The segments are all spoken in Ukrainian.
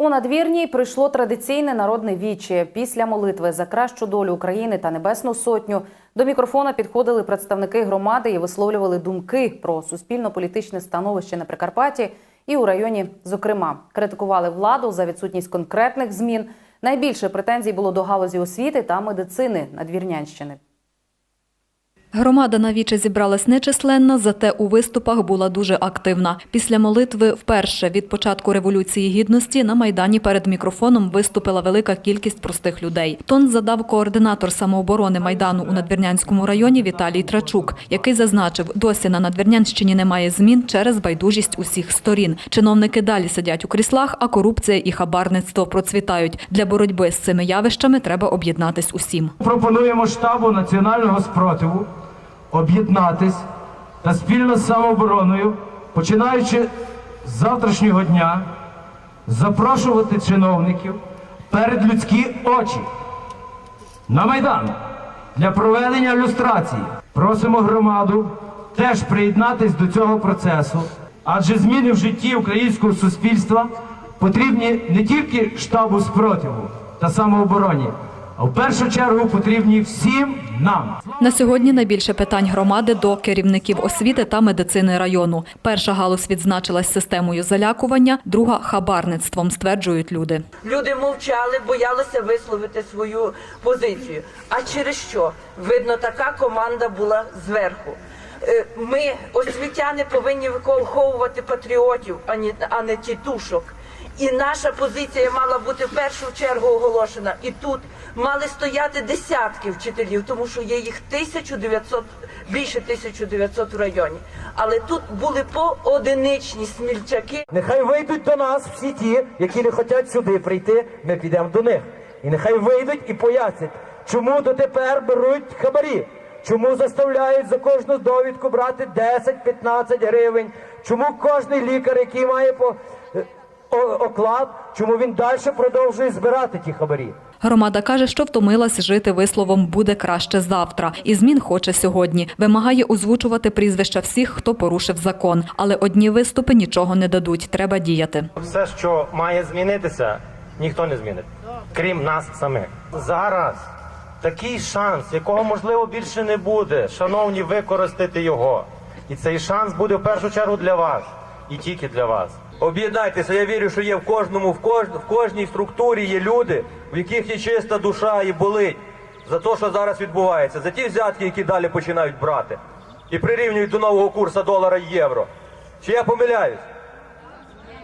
У надвірній прийшло традиційне народне віче. Після молитви за кращу долю України та Небесну Сотню до мікрофона підходили представники громади і висловлювали думки про суспільно-політичне становище на Прикарпатті і у районі. Зокрема, критикували владу за відсутність конкретних змін. Найбільше претензій було до галузі освіти та медицини Надвірнянщини. Громада на віче зібралась нечисленна, зате у виступах була дуже активна. Після молитви вперше від початку Революції Гідності на Майдані перед мікрофоном виступила велика кількість простих людей. Тон задав координатор самооборони Майдану у Надвірнянському районі Віталій Трачук, який зазначив, досі на Надвірнянщині немає змін через байдужість усіх сторін. Чиновники далі сидять у кріслах, а корупція і хабарництво процвітають. Для боротьби з цими явищами треба об'єднатись усім. Пропонуємо штабу національного спротиву об'єднатись та спільно з самообороною, починаючи з завтрашнього дня, запрошувати чиновників перед людські очі на Майдан для проведення люстрації. Просимо громаду теж приєднатись до цього процесу, адже зміни в житті українського суспільства потрібні не тільки штабу спротиву та самообороні, а в першу чергу потрібні всім нам. На сьогодні найбільше питань громади до керівників освіти та медицини району. Перша галузь відзначилась системою залякування, друга хабарництвом, стверджують люди. Люди мовчали, боялися висловити свою позицію. А через що? Видно, така команда була зверху. Е, Ми, освітяни, повинні виховувати патріотів, а не, тітушок. І наша позиція мала бути в першу чергу оголошена. І тут мали стояти десятки вчителів, тому що є їх 1900, більше 1900 в районі. Але тут були поодиничні смільчаки. Нехай вийдуть до нас всі ті, які не хочуть сюди прийти, ми підемо до них. І нехай вийдуть і пояснять, чому дотепер беруть хабарі, чому заставляють за кожну довідку брати 10-15 гривень, чому кожний лікар, який має по е, о- оклад, чому він далі продовжує збирати ті хабарі. Громада каже, що втомилась жити висловом буде краще завтра, і змін хоче сьогодні. Вимагає озвучувати прізвища всіх, хто порушив закон. Але одні виступи нічого не дадуть. Треба діяти. Все, що має змінитися, ніхто не змінить, крім нас самих. Зараз такий шанс, якого можливо більше не буде. Шановні, використати його. І цей шанс буде в першу чергу для вас і тільки для вас. Об'єднайтеся, я вірю, що є в кожному, в, кож... в кожній структурі є люди, в яких є чиста душа і болить за те, що зараз відбувається, за ті взятки, які далі починають брати, і прирівнюють до нового курсу долара і євро. Чи я помиляюсь?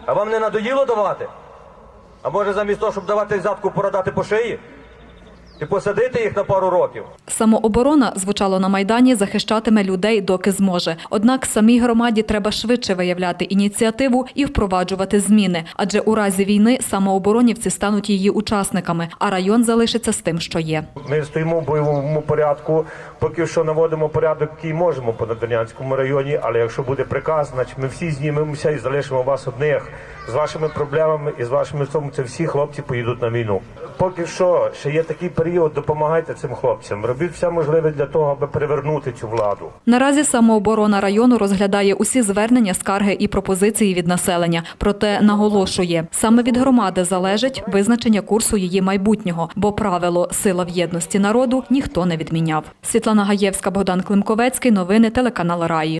А вам не надоїло давати? А може замість того, щоб давати взятку, продати по шиї? І посадити їх на пару років? Самооборона звучало на майдані, захищатиме людей, доки зможе. Однак самій громаді треба швидше виявляти ініціативу і впроваджувати зміни. Адже у разі війни самооборонівці стануть її учасниками, а район залишиться з тим, що є. Ми стоїмо в бойовому порядку, поки що наводимо порядок, який можемо по Надвірнянському районі. Але якщо буде приказ, значить ми всі знімемося і залишимо вас одних з вашими проблемами і з вашими цим. Це всі хлопці поїдуть на війну. Поки що ще є такий період. Допомагайте цим хлопцям. Робіть все можливе для того, аби перевернути цю владу. Наразі самооборона району розглядає усі звернення, скарги і пропозиції від населення. Проте наголошує, саме від громади залежить визначення курсу її майбутнього, бо правило сила в єдності народу ніхто не відміняв. Світлана Гаєвська, Богдан Климковецький. Новини телеканал Раї.